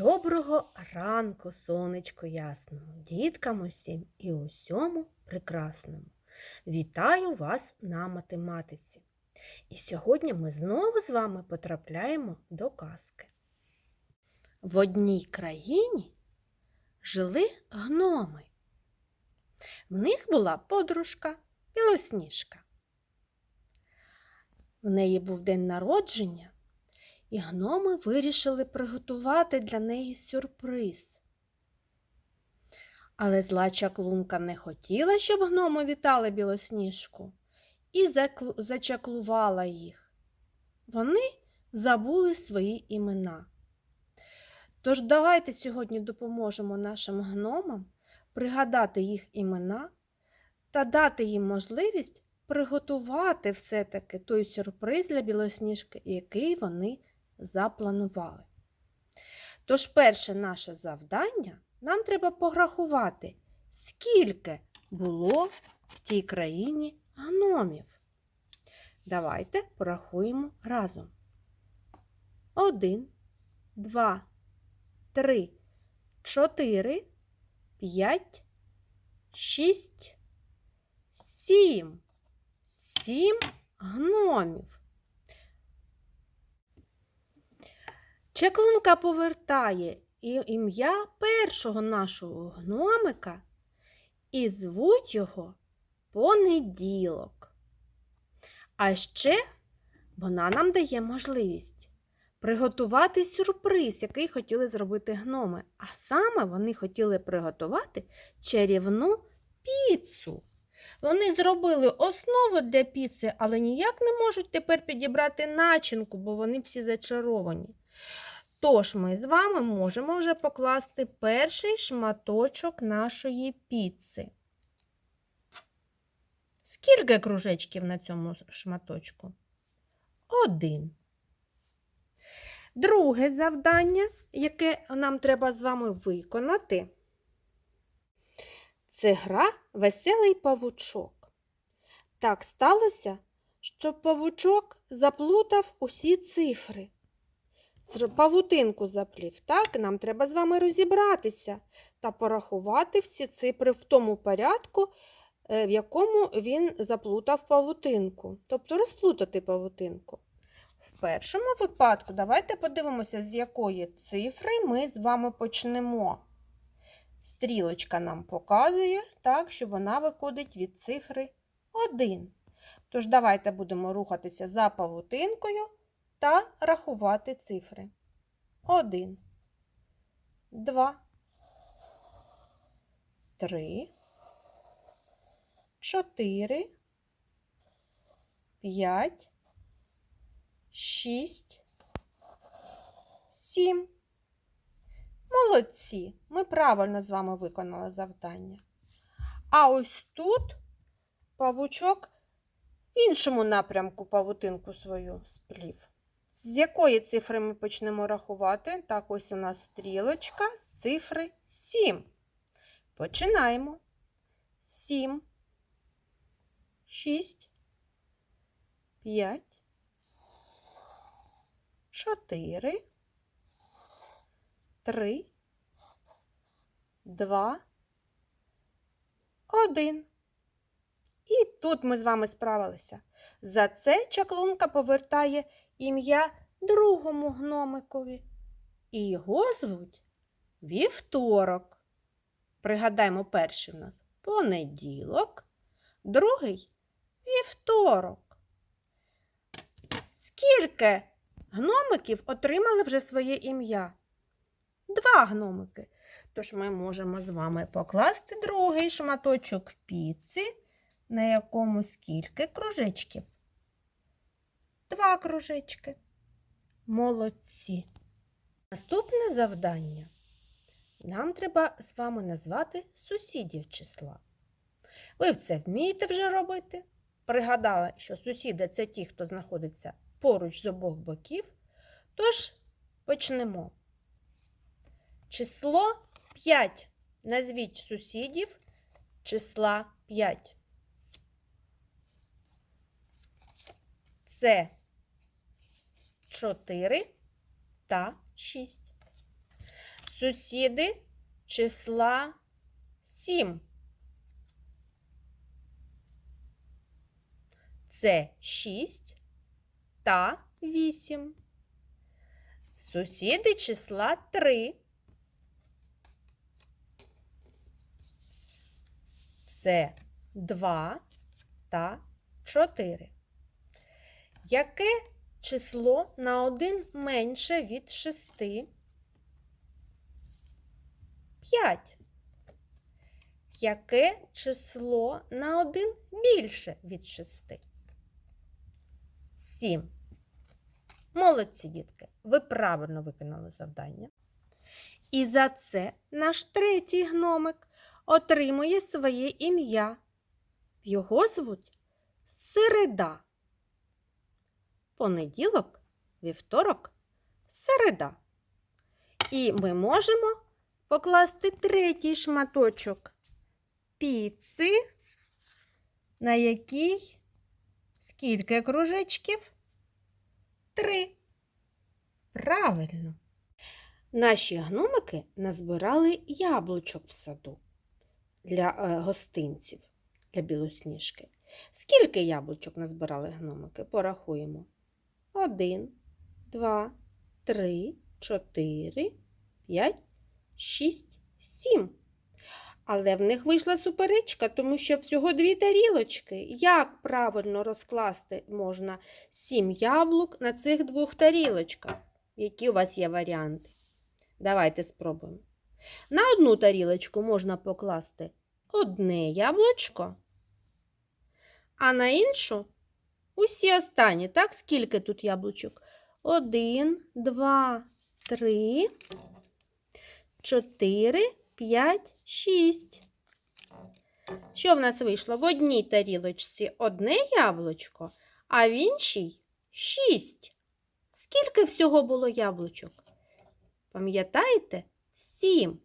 Доброго ранку, сонечко ясного, діткам усім і усьому прекрасному. Вітаю вас на математиці. І сьогодні ми знову з вами потрапляємо до казки. В одній країні жили гноми. В них була подружка Білосніжка. В неї був день народження, і гноми вирішили приготувати для неї сюрприз. Але зла чаклунка не хотіла, щоб гноми вітали білосніжку, і зачаклувала їх. Вони забули свої імена. Тож давайте сьогодні допоможемо нашим гномам пригадати їх імена та дати їм можливість приготувати все-таки той сюрприз для білосніжки, який вони запланували. Тож перше наше завдання нам треба порахувати, скільки було в тій країні гномів. Давайте порахуємо разом. Один, два, три, чотири, п'ять, шість, сім. Сім гномів. Чеклунка повертає ім'я першого нашого гномика і звуть його Понеділок. А ще вона нам дає можливість приготувати сюрприз, який хотіли зробити гноми. А саме вони хотіли приготувати чарівну піцу. Вони зробили основу для піци, але ніяк не можуть тепер підібрати начинку, бо вони всі зачаровані. Тож ми з вами можемо вже покласти перший шматочок нашої піци. Скільки кружечків на цьому шматочку? Один. Друге завдання, яке нам треба з вами виконати, це гра Веселий павучок. Так сталося, що павучок заплутав усі цифри. Павутинку заплів. Так, нам треба з вами розібратися та порахувати всі цифри в тому порядку, е, в якому він заплутав павутинку. Тобто розплутати павутинку. В першому випадку давайте подивимося, з якої цифри ми з вами почнемо. Стрілочка нам показує, так, що вона виходить від цифри 1. Тож давайте будемо рухатися за павутинкою та рахувати цифри. 1, 2, 3, 4, 5, 6, 7. Молодці, ми правильно з вами виконали завдання. А ось тут павучок в іншому напрямку павутинку свою сплів. З якої цифри ми почнемо рахувати? Так, ось у нас стрілочка з цифри 7. Починаємо. 7, 6, 5, 4, 3, 2, 1. І тут ми з вами справилися. За це чаклунка повертає ім'я другому гномикові. І його звуть Вівторок. Пригадаємо, перший в нас понеділок, другий вівторок. Скільки гномиків отримали вже своє ім'я? Два гномики. Тож ми можемо з вами покласти другий шматочок піци, на якому скільки кружечків? Два кружечки. Молодці. Наступне завдання. Нам треба з вами назвати сусідів числа. Ви це вмієте вже робити? Пригадали, що сусіди це ті, хто знаходиться поруч з обох боків. Тож почнемо. Число 5. Назвіть сусідів числа 5. Це 4 та 6. Сусіди числа 7. Це 6 та 8. Сусіди числа 3. Це 2 та 4. Яке число на 1 менше від 6? 5. Яке число на 1 більше від 6? 7. Молодці, дітки, ви правильно виконали завдання. І за це наш третій гномик отримує своє ім'я. Його звуть Середа. Понеділок, вівторок, середа. І ми можемо покласти третій шматочок піци, на якій скільки кружечків? Три. Правильно. Наші гномики назбирали яблучок в саду для е, гостинців, для білосніжки. Скільки яблучок назбирали гномики? Порахуємо. Один, два, три, чотири, п'ять, шість, сім. Але в них вийшла суперечка, тому що всього дві тарілочки. Як правильно розкласти можна сім яблук на цих двох тарілочках? Які у вас є варіанти? Давайте спробуємо. На одну тарілочку можна покласти одне яблучко, а на іншу усі останні. Так, скільки тут яблучок? Один, два, три, чотири, п'ять, шість. Що в нас вийшло? В одній тарілочці одне яблучко, а в іншій шість. Скільки всього було яблучок? Пам'ятаєте? Сім.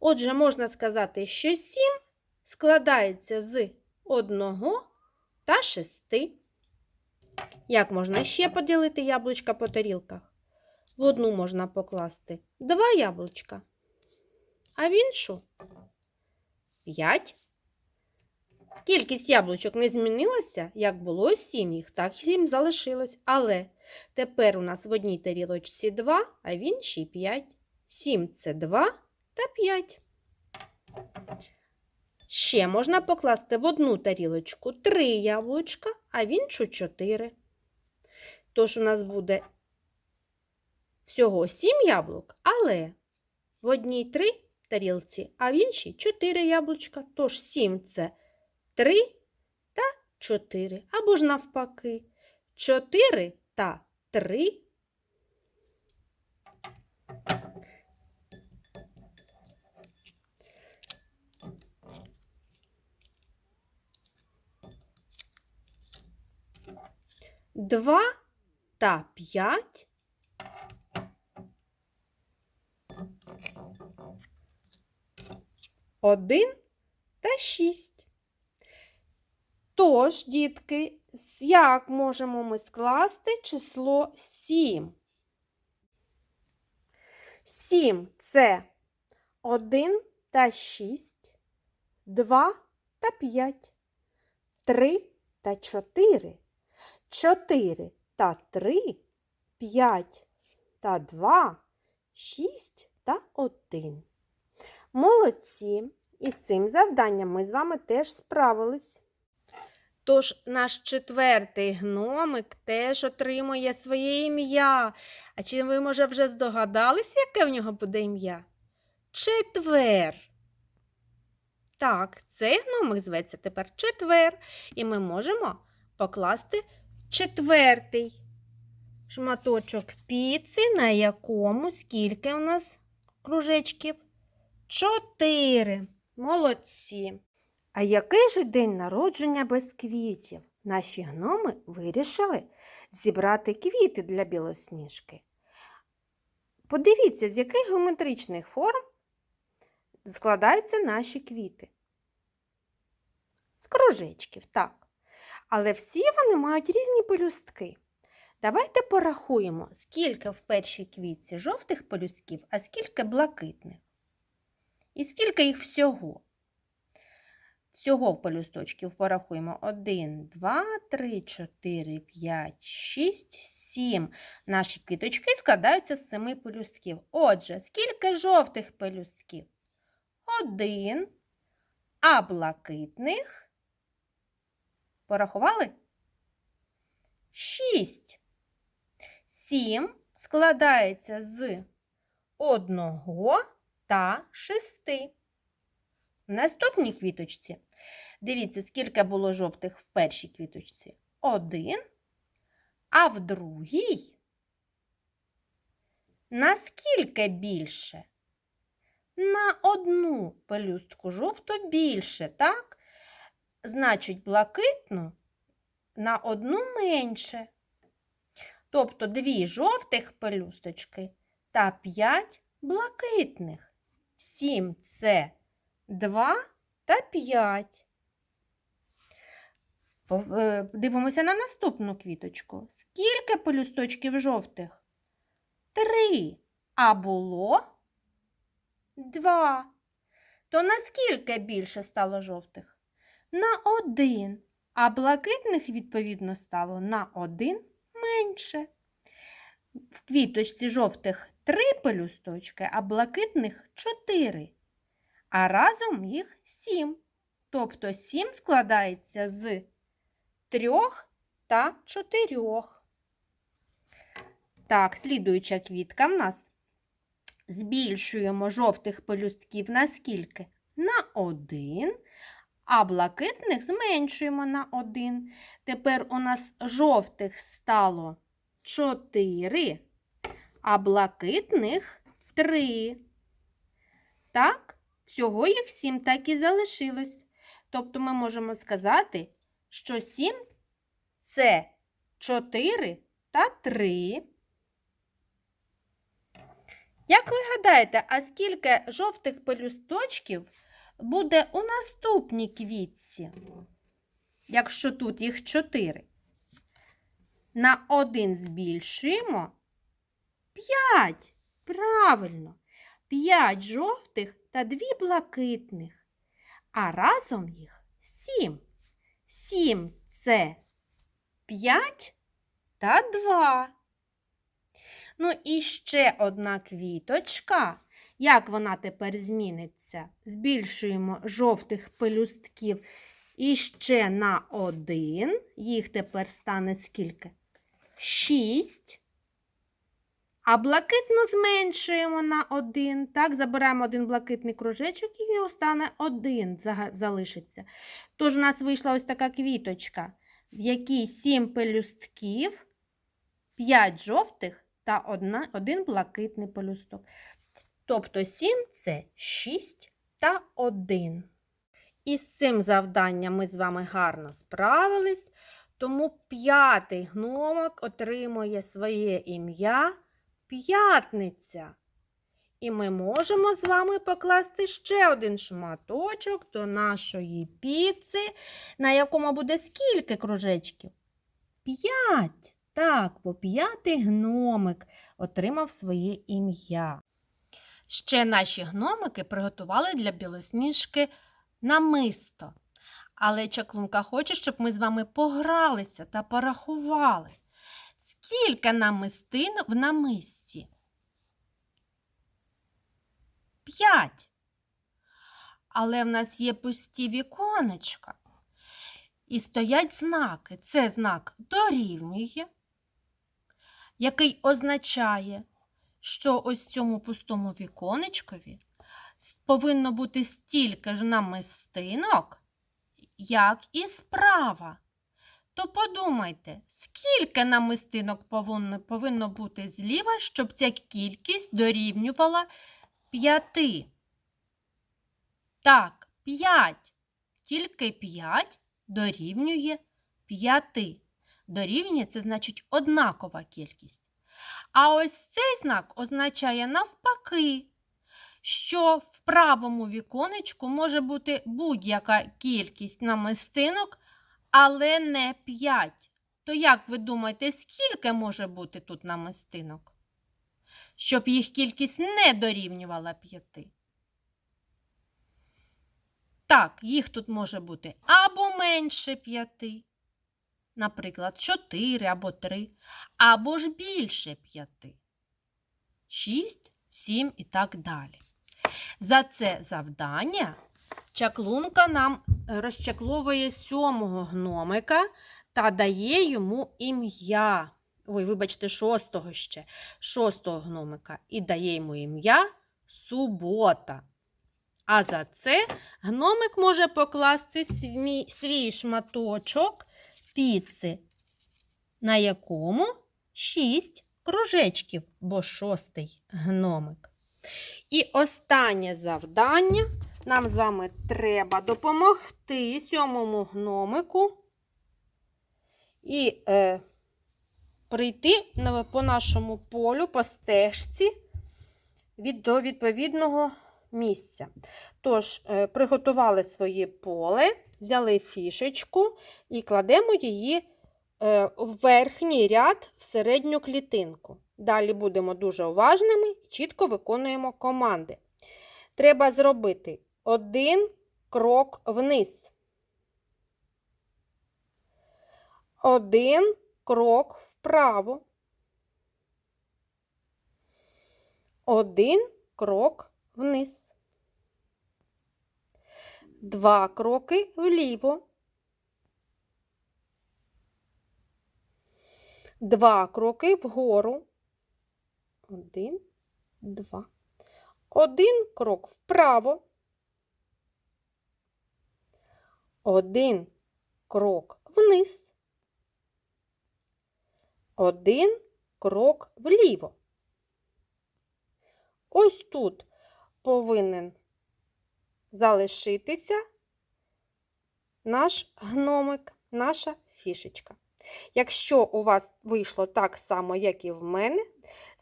Отже, можна сказати, що сім складається з одного та шести. Як можна ще поділити яблучка по тарілках? В одну можна покласти два яблучка, а в іншу п'ять. Кількість яблучок не змінилася, як було сім їх, так сім залишилось. Але тепер у нас в одній тарілочці два, а в іншій п'ять. Сім це два та п'ять. Ще можна покласти в одну тарілочку три яблучка, а в іншу чотири. Тож у нас буде всього сім яблук, але в одній три тарілці, а в іншій чотири яблучка. Тож сім це три та чотири. Або ж навпаки, чотири та три. Два та п'ять. Один та шість. Тож, дітки, як можемо ми скласти число сім? Сім це один та шість, два та п'ять, три та чотири, чотири та три, п'ять та два, шість та один. Молодці! І з цим завданням ми з вами теж справились. Тож наш четвертий гномик теж отримує своє ім'я. А чи ви, може, вже здогадались, яке в нього буде ім'я? Четвер. Так, цей гномик зветься тепер четвер. І ми можемо покласти четвертий шматочок піци, на якому скільки у нас кружечків? Чотири. Молодці. А який же день народження без квітів? Наші гноми вирішили зібрати квіти для білосніжки. Подивіться, з яких геометричних форм складаються наші квіти. З кружечків, так. Але всі вони мають різні пелюстки. Давайте порахуємо, скільки в першій квітці жовтих пелюстків, а скільки блакитних. І скільки їх всього. Всього пелюсточків порахуємо 1, 2, 3, 4, 5, 6, 7. Наші квіточки складаються з 7 пелюстків. Отже, скільки жовтих пелюстків? Один. А блакитних порахували? 6. 7 складається з одного та шести. В наступній квіточці. Дивіться, скільки було жовтих в першій квіточці. Один. А в другій наскільки більше? На одну пелюстку жовту більше, так? Значить, блакитну на одну менше. Тобто дві жовтих пелюсточки та п'ять блакитних. Сім це 2 та 5. Дивимося на наступну квіточку. Скільки пелюсточків жовтих? Три. А було два. То наскільки більше стало жовтих? На один. А блакитних, відповідно, стало на один менше. В квіточці жовтих три пелюсточки, а блакитних чотири а разом їх сім. Тобто сім складається з трьох та чотирьох. Так, слідуюча квітка в нас. Збільшуємо жовтих пелюстків на скільки? На один, а блакитних зменшуємо на один. Тепер у нас жовтих стало чотири, а блакитних три. Так? Всього їх сім так і залишилось. Тобто ми можемо сказати, що сім це 4 та 3. Як ви гадаєте, а скільки жовтих пелюсточків буде у наступній квітці, якщо тут їх 4? На один збільшуємо 5. Правильно, 5 жовтих та дві блакитних, а разом їх сім. Сім це п'ять та два. Ну і ще одна квіточка. Як вона тепер зміниться? Збільшуємо жовтих пелюстків іще на один. Їх тепер стане скільки? Шість. А блакитну зменшуємо на один. Так, забираємо один блакитний кружечок і його стане один залишиться. Тож у нас вийшла ось така квіточка, в якій сім пелюстків, п'ять жовтих та одна, один блакитний пелюсток. Тобто сім це шість та один. І з цим завданням ми з вами гарно справились, тому п'ятий гномик отримує своє ім'я п'ятниця. І ми можемо з вами покласти ще один шматочок до нашої піци, на якому буде скільки кружечків? П'ять. Так, бо п'ятий гномик отримав своє ім'я. Ще наші гномики приготували для білосніжки намисто. Але чаклунка хоче, щоб ми з вами погралися та порахували. Скільки намистин в намисті? П'ять. Але в нас є пусті віконечка. І стоять знаки. Це знак дорівнює, який означає, що ось цьому пустому віконечкові повинно бути стільки ж намистинок, як і справа. То подумайте, скільки намистинок повинно, повинно бути зліва, щоб ця кількість дорівнювала п'яти. Так, п'ять. Тільки п'ять дорівнює п'яти. Дорівнює це значить однакова кількість. А ось цей знак означає навпаки, що в правому віконечку може бути будь-яка кількість намистинок але не 5. то як ви думаєте, скільки може бути тут намистинок? Щоб їх кількість не дорівнювала п'яти. Так, їх тут може бути або менше п'яти, наприклад, 4 або 3, або ж більше п'яти. 6, 7 і так далі. За це завдання чаклунка нам розчакловує сьомого гномика та дає йому ім'я. Ой, вибачте, шостого ще, шостого гномика. І дає йому ім'я Субота. А за це гномик може покласти свій, свій шматочок піци, на якому шість кружечків, бо шостий гномик. І останнє завдання нам з вами треба допомогти сьомому гномику і е, прийти по нашому полю, по стежці від, до відповідного місця. Тож, е, приготували своє поле, взяли фішечку і кладемо її е, в верхній ряд в середню клітинку. Далі будемо дуже уважними чітко виконуємо команди. Треба зробити один крок вниз. Один крок вправо. Один крок вниз. Два кроки вліво. Два кроки вгору. Один, два. Один крок вправо. Один крок вниз. Один крок вліво. Ось тут повинен залишитися наш гномик, наша фішечка. Якщо у вас вийшло так само, як і в мене,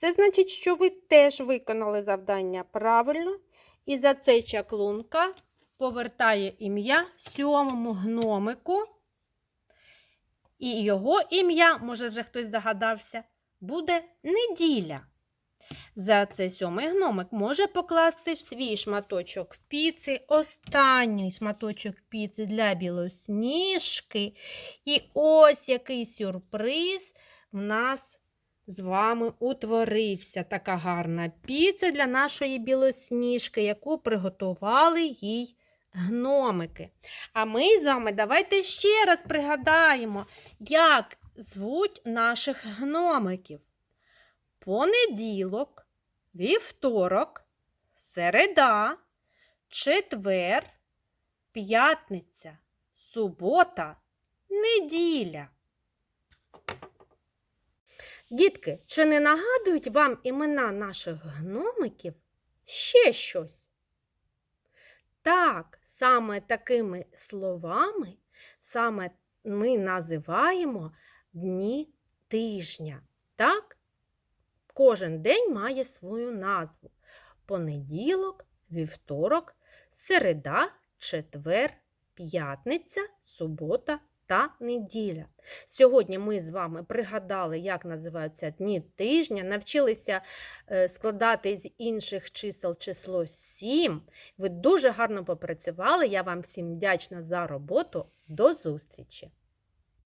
це значить, що ви теж виконали завдання правильно, і за це чаклунка повертає ім'я сьомому гномику. І його ім'я, може вже хтось здогадався, буде неділя. За це сьомий гномик може покласти свій шматочок піци, останній шматочок піци для білосніжки. І ось який сюрприз в нас з вами утворився. Така гарна піца для нашої білосніжки, яку приготували їй гномики. А ми з вами давайте ще раз пригадаємо, як звуть наших гномиків. Понеділок, вівторок, середа, четвер, п'ятниця, субота, неділя. Дітки, чи не нагадують вам імена наших гномиків ще щось? Так, саме такими словами саме ми називаємо дні тижня. Так? Кожен день має свою назву: понеділок, вівторок, середа, четвер, п'ятниця, субота та неділя. Сьогодні ми з вами пригадали, як називаються дні тижня, навчилися е, складати з інших чисел число 7. Ви дуже гарно попрацювали. Я вам всім вдячна за роботу. До зустрічі!